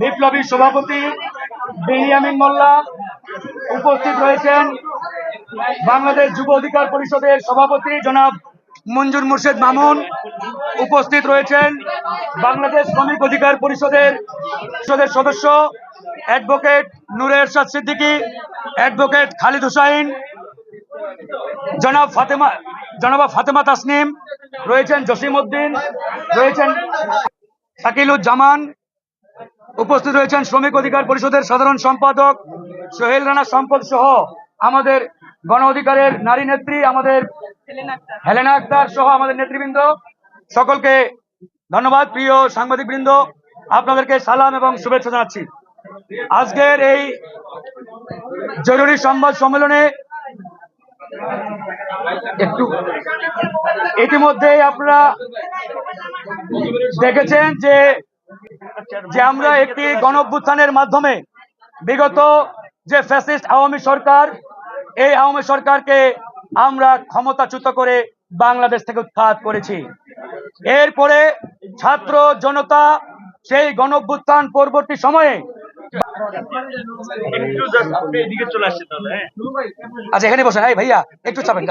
বিপ্লবী সভাপতি বেনিয়ামিন মোল্লা উপস্থিত রয়েছেন বাংলাদেশ যুব অধিকার পরিষদের সভাপতি জনাব মঞ্জুর মুর্শেদ মামুন উপস্থিত রয়েছেন বাংলাদেশ শ্রমিক অধিকার পরিষদের পরিষদের সদস্য অ্যাডভোকেট নূরে এরশাদ সিদ্দিকী, অ্যাডভোকেট খালিদ হুসাইন, জনাব ফাতেমা, জনাবা ফাতেমা তাসনিম, রয়েছেন জসিম উদ্দিন, রয়েছেন শাকিলুজ্জামান উপস্থিত রয়েছেন শ্রমিক অধিকার পরিষদের সাধারণ সম্পাদক সোহেল রানা সম্পদ সহ আমাদের গণ অধিকারের নারী নেত্রী, আমাদের হেলেনা আক্তার সহ আমাদের নেতৃবৃন্দ। সকলকে ধন্যবাদ, প্রিয় সাংবাদিক বৃন্দ আপনাদেরকে সালাম এবং শুভেচ্ছা জানাচ্ছি। আজকের এই জরুরি সংবাদ সম্মেলনে একটু ইতিমধ্যেই আপনারা দেখেছেন যে যে আমরা একটি গণঅভ্যুত্থানের মাধ্যমে বিগত যে ফ্যাসিস্ট আওয়ামী সরকার, এই আওয়ামী সরকারকে আমরা ক্ষমতাচ্যুত করে বাংলাদেশ থেকে উৎখাত করেছি। এরপরে ছাত্র জনতা সেই গণঅভ্যুত্থান পরবর্তী সময়ে হ্যাঁ। আচ্ছা এখানে বসেন। এই ভাইয়া, একটু চাপেন।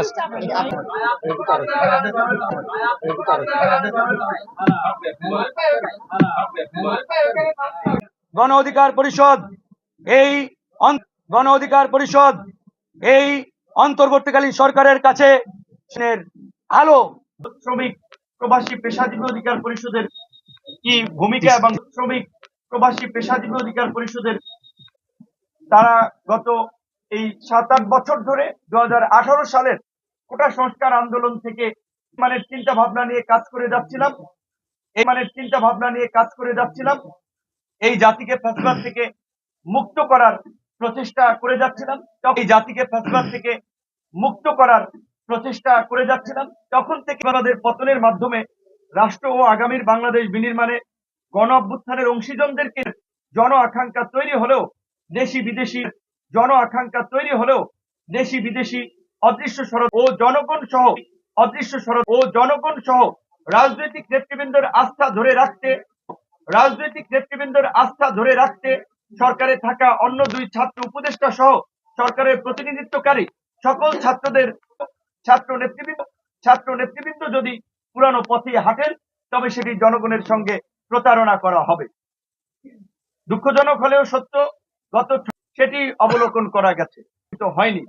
গণ অধিকার পরিষদ, এই গণ অধিকার পরিষদ, এই অন্তর্বর্তীকালীন সরকারের কাছে আলো। শ্রমিক, প্রবাসী পেশাজীবী অধিকার পরিষদের কি ভূমিকা এবং শ্রমিক প্রবাসী পেশাজীবী অধিকার পরিষদের তারা গত এই সাত, আট বছর ধরে দুই হাজার আঠারো সালের কোটা সংস্কার আন্দোলন থেকে মানে চিন্তা ভাবনা নিয়ে কাজ করে যাচ্ছিলাম। এই মানে চিন্তা ভাবনা নিয়ে কাজ করে যাচ্ছিলাম। এই জাতিকে ফ্যাসবাদ থেকে মুক্ত করার প্রচেষ্টা করে যাচ্ছিলাম। এই জাতিকে ফ্যাসবাদ থেকে মুক্ত করার প্রচেষ্টা করে যাচ্ছিলাম। তখন থেকে আমাদের পতনের মাধ্যমে রাষ্ট্র ও আগামীর বাংলাদেশ বিনির্মাণে গণ অভ্যুত্থানের অংশীজনদেরকে জন আকাঙ্ক্ষা তৈরি হলেও দেশি বিদেশি জন আকাঙ্ক্ষা তৈরি হলেও দেশি বিদেশি অদৃশ্য শরৎ ও জনগণ সহ অদৃশ্য শরৎ ও জনগণ সহ রাজনৈতিক নেতৃবৃন্দের আস্থা ধরে রাখতে, রাজনৈতিক নেতৃবৃন্দের আস্থা ধরে রাখতে সরকারে থাকা অন্য দুই ছাত্র উপদেষ্টা সহ সরকারের প্রতিনিধিত্বকারী সকল ছাত্রদের ছাত্র নেতৃবৃন্দ ছাত্র নেতৃবৃন্দ যদি পুরানো পথে হাঁটেন, তবে সেটি জনগণের সঙ্গে প্রতারণা করা হবে দুঃখজনক হলেও সত্য, গত সেটি অবলোকন করা গেছে হয়নি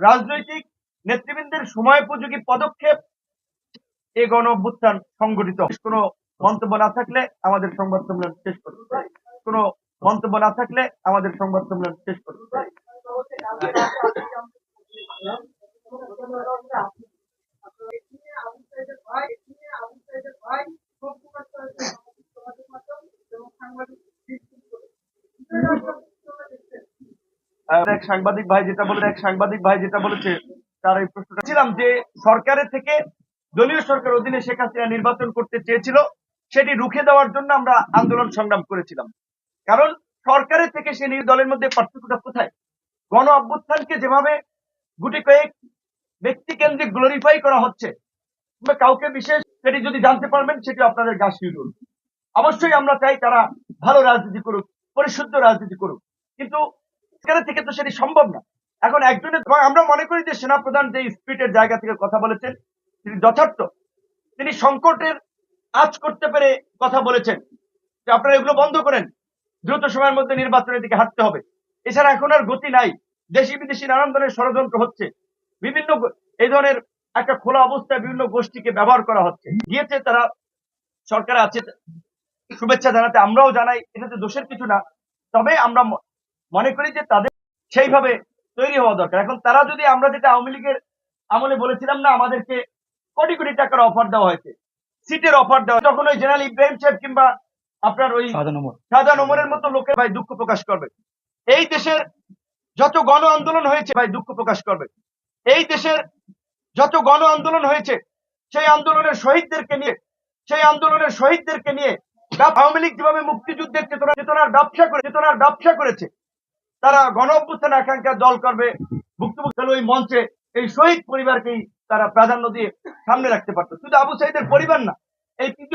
রাজনৈতিক নেতৃবৃন্দের সময়োপযোগী পদক্ষেপ এ গণ অভ্যুত্থান সংগঠিত কোনো মন্তব্য না থাকলে আমাদের সংবাদ সম্মেলন শেষ করতে। কোনো মন্তব্য না থাকলে আমাদের সংবাদ সম্মেলন শেষ করতে। এক সাংবাদিক ভাই যেটা বলে, এক সাংবাদিক ভাই যেটা বলেছে, তার এই প্রশ্নটা ছিলাম যে সরকারের থেকে দলীয় সরকার অধীনে শেখ হাসিনা নির্বাচন করতে চেয়েছিল, সেটি রুখে দেওয়ার জন্য আমরা আন্দোলন সংগ্রাম করেছিলাম। কারণ সরকারের থেকে সে দলের মধ্যে পার্থক্যটা কোথায়? গণ অভ্যুত্থানকে যেভাবে গুটি কয়েক ব্যক্তি কেন্দ্রিক গ্লোরিফাই করা হচ্ছে কাউকে বিশেষ সেটি যদি জানতে পারবেন, সেটি আপনাদের গা অবশ্যই আমরা চাই তারা ভালো রাজনীতি করুক। পরিশুদ্ধ রাজনীতি করুক। কিন্তু সরকারের থেকে তো সেটি সম্ভব না। এখন একজনের আমরা মনে করি যে সেনাপ্রধান যে স্পিরিটের জায়গা থেকে কথা বলেছেন, তিনি যথার্থ। তিনি সংকটের আজ করতে পেরে কথা বলেছেন যে আপনারা এগুলো বন্ধ করেন। দ্রুত সময়ের মধ্যে নির্বাচনের দিকে হাঁটতে হবে। এছাড়া এখন আর গতি নাই। দেশি বিদেশি নানান ধরনের ষড়যন্ত্র হচ্ছে। বিভিন্ন এই ধরনের একটা খোলা অবস্থায় বিভিন্ন গোষ্ঠীকে ব্যবহার করা হচ্ছে। গিয়েছে তারা, সরকার আছে শুভেচ্ছা জানাতে আমরাও জানাই এটাতে দোষের কিছু না। তবে আমরা মনে করি যে তাদের সেইভাবে তৈরি হওয়া দরকার। এখন তারা যদি আমরা যেটা আওয়ামী লীগের আমলে বলেছিলাম না আমাদেরকে কোটি কোটি টাকার অফার দেওয়া হয়েছে সিটের অফার দেওয়া তখন ওই জেনারেল ইব্রাহিম সাহেব কিংবা আপনার ওই। শাহজাহান ওমরের মতো লোকের ভাই দুঃখ প্রকাশ করবে। এই দেশের যত গণ আন্দোলন হয়েছে ভাই দুঃখ প্রকাশ করবে। এই দেশের যত গণ আন্দোলন হয়েছে সেই আন্দোলনের শহীদদেরকে নিয়ে সেই আন্দোলনের শহীদদেরকে নিয়ে আওয়ামী লীগ যেভাবে মুক্তিযুদ্ধের চেতনা চেতনার ব্যবসা করে চেতনার ব্যবসা করেছে, তারা গণ অভ্যুত্থান আকাঙ্ক্ষা দল করবে ভুক্তভুক্ত ওই মঞ্চে এই শহীদ পরিবারকেই তারা প্রাধান্য দিয়ে সামনে রাখতে পারত। শুধু আবু সাইদের পরিবার না, এই তৃতীয়